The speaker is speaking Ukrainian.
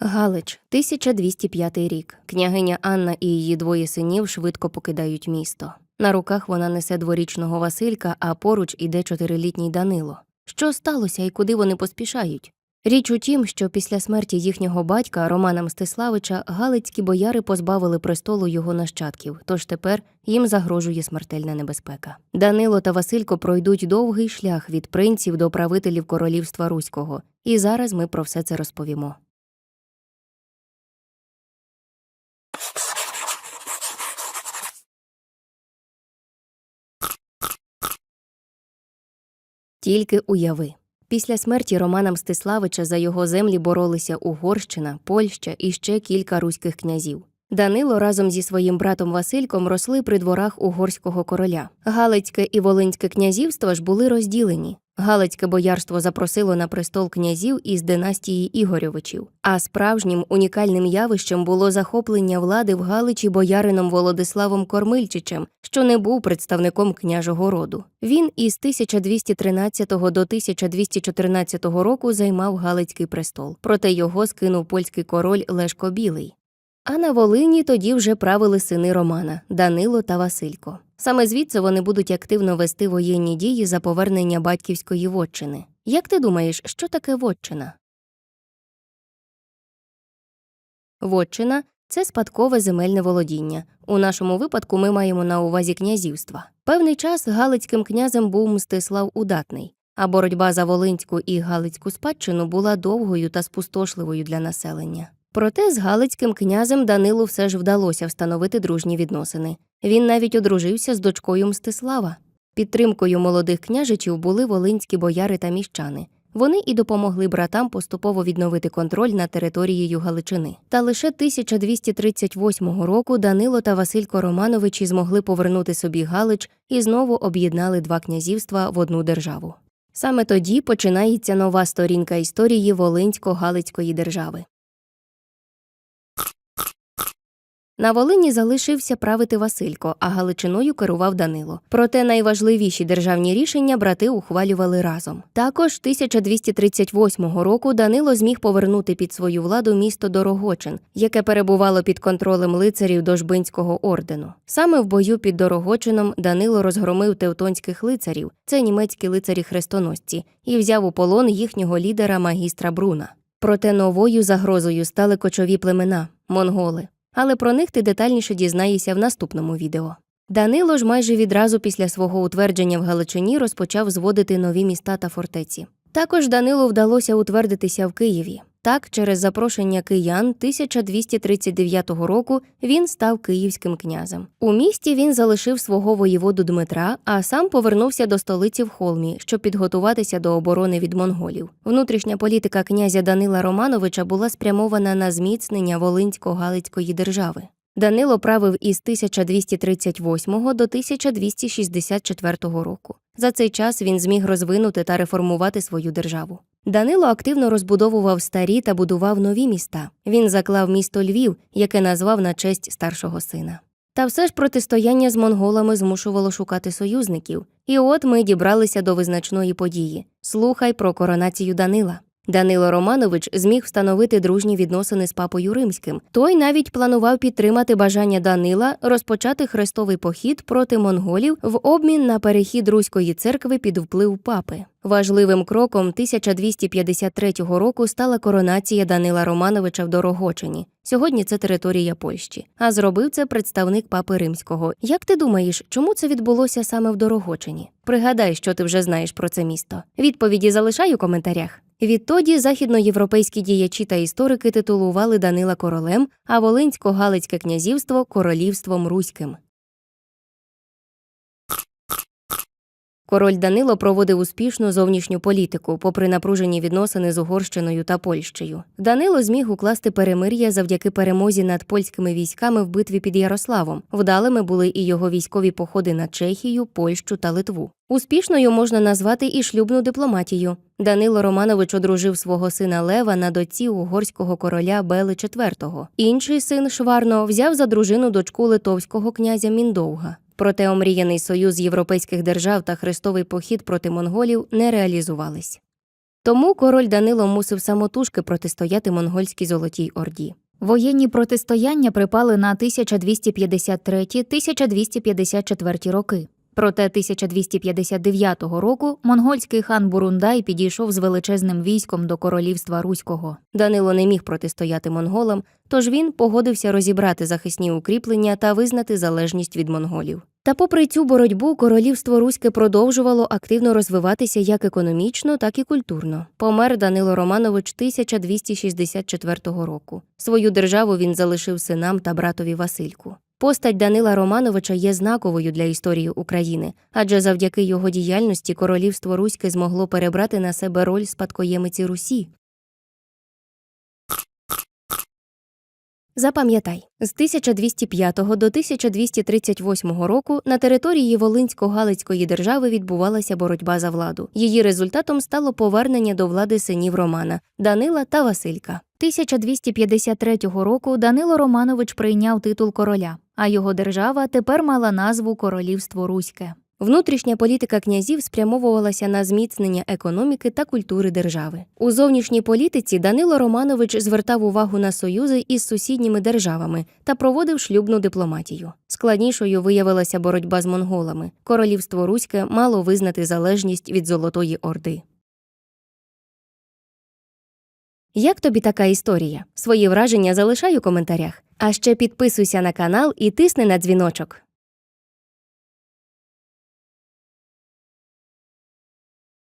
Галич, 1205 рік. Княгиня Анна і її двоє синів швидко покидають місто. На руках вона несе дворічного Василька, а поруч іде чотирилітній Данило. Що сталося і куди вони поспішають? Річ у тім, що після смерті їхнього батька Романа Мстиславича галицькі бояри позбавили престолу його нащадків, тож тепер їм загрожує смертельна небезпека. Данило та Василько пройдуть довгий шлях від принців до правителів королівства Руського, і зараз ми про все це розповімо. Тільки уяви. Після смерті Романа Мстиславича за його землі боролися Угорщина, Польща і ще кілька руських князів. Данило разом зі своїм братом Васильком росли при дворах угорського короля. Галицьке і Волинське князівства ж були розділені. Галицьке боярство запросило на престол князів із династії Ігорьовичів, а справжнім унікальним явищем було захоплення влади в Галичі боярином Володиславом Кормильчичем, що не був представником княжого роду. Він із 1213 до 1214 року займав Галицький престол, проте його скинув польський король Лешко Білий. А на Волині тоді вже правили сини Романа Данило та Василько. Саме звідси вони будуть активно вести воєнні дії за повернення батьківської вотчини. Як ти думаєш, що таке вотчина? Вотчина це спадкове земельне володіння. У нашому випадку ми маємо на увазі князівства. Певний час галицьким князем був Мстислав Удатний, а боротьба за Волинську і Галицьку спадщину була довгою та спустошливою для населення. Проте з Галицьким князем Данилу все ж вдалося встановити дружні відносини. Він навіть одружився з дочкою Мстислава. Підтримкою молодих княжичів були волинські бояри та міщани. Вони і допомогли братам поступово відновити контроль над територією Галичини. Та лише 1238 року Данило та Василько Романовичі змогли повернути собі Галич і знову об'єднали два князівства в одну державу. Саме тоді починається нова сторінка історії Волинсько-Галицької держави. На Волині залишився правити Василько, а Галичиною керував Данило. Проте найважливіші державні рішення брати ухвалювали разом. Також 1238 року Данило зміг повернути під свою владу місто Дорогочин, яке перебувало під контролем лицарів Дожбинського ордену. Саме в бою під Дорогочином Данило розгромив тевтонських лицарів, це німецькі лицарі-хрестоносці, і взяв у полон їхнього лідера магістра Бруна. Проте новою загрозою стали кочові племена монголи але про них ти детальніше дізнаєшся в наступному відео. Данило ж майже відразу після свого утвердження в Галичині розпочав зводити нові міста та фортеці. Також Данилу вдалося утвердитися в Києві. Так, через запрошення киян 1239 року він став київським князем. У місті він залишив свого воєводу Дмитра, а сам повернувся до столиці в Холмі, щоб підготуватися до оборони від монголів. Внутрішня політика князя Данила Романовича була спрямована на зміцнення Волинсько-Галицької держави. Данило правив із 1238 до 1264 року. За цей час він зміг розвинути та реформувати свою державу. Данило активно розбудовував старі та будував нові міста. Він заклав місто Львів, яке назвав на честь старшого сина. Та все ж протистояння з монголами змушувало шукати союзників. І от ми дібралися до визначної події слухай про коронацію Данила. Данило Романович зміг встановити дружні відносини з папою римським. Той навіть планував підтримати бажання Данила розпочати хрестовий похід проти монголів в обмін на перехід руської церкви під вплив папи. Важливим кроком 1253 року стала коронація Данила Романовича в Дорогочині. Сьогодні це територія Польщі. А зробив це представник папи римського. Як ти думаєш, чому це відбулося саме в Дорогочині? Пригадай, що ти вже знаєш про це місто. Відповіді залишай у коментарях. Відтоді західноєвропейські діячі та історики титулували Данила королем, а Волинсько-Галицьке князівство королівством руським. Король Данило проводив успішну зовнішню політику, попри напружені відносини з Угорщиною та Польщею. Данило зміг укласти перемир'я завдяки перемозі над польськими військами в битві під Ярославом. Вдалими були і його військові походи на Чехію, Польщу та Литву. Успішною можна назвати і шлюбну дипломатію. Данило Романович одружив свого сина Лева на доці угорського короля Бели IV. Інший син Шварно взяв за дружину дочку литовського князя Міндовга. Проте омріяний союз європейських держав та хрестовий похід проти монголів не реалізувались. Тому король Данило мусив самотужки протистояти монгольській золотій орді. Воєнні протистояння припали на 1253-1254 роки. Проте 1259 року монгольський хан Бурундай підійшов з величезним військом до королівства Руського. Данило не міг протистояти монголам, тож він погодився розібрати захисні укріплення та визнати залежність від монголів. Та попри цю боротьбу, королівство Руське продовжувало активно розвиватися як економічно, так і культурно. Помер Данило Романович 1264 року. Свою державу він залишив синам та братові Васильку. Постать Данила Романовича є знаковою для історії України, адже завдяки його діяльності королівство Руське змогло перебрати на себе роль спадкоємиці Русі. Запам'ятай, з 1205 до 1238 року на території Волинсько-Галицької держави відбувалася боротьба за владу. Її результатом стало повернення до влади синів Романа Данила та Василька. 1253 року Данило Романович прийняв титул короля, а його держава тепер мала назву Королівство Руське. Внутрішня політика князів спрямовувалася на зміцнення економіки та культури держави. У зовнішній політиці Данило Романович звертав увагу на союзи із сусідніми державами та проводив шлюбну дипломатію. Складнішою виявилася боротьба з монголами. Королівство Руське мало визнати залежність від Золотої Орди. Як тобі така історія? Свої враження залишай у коментарях. А ще підписуйся на канал і тисни на дзвіночок.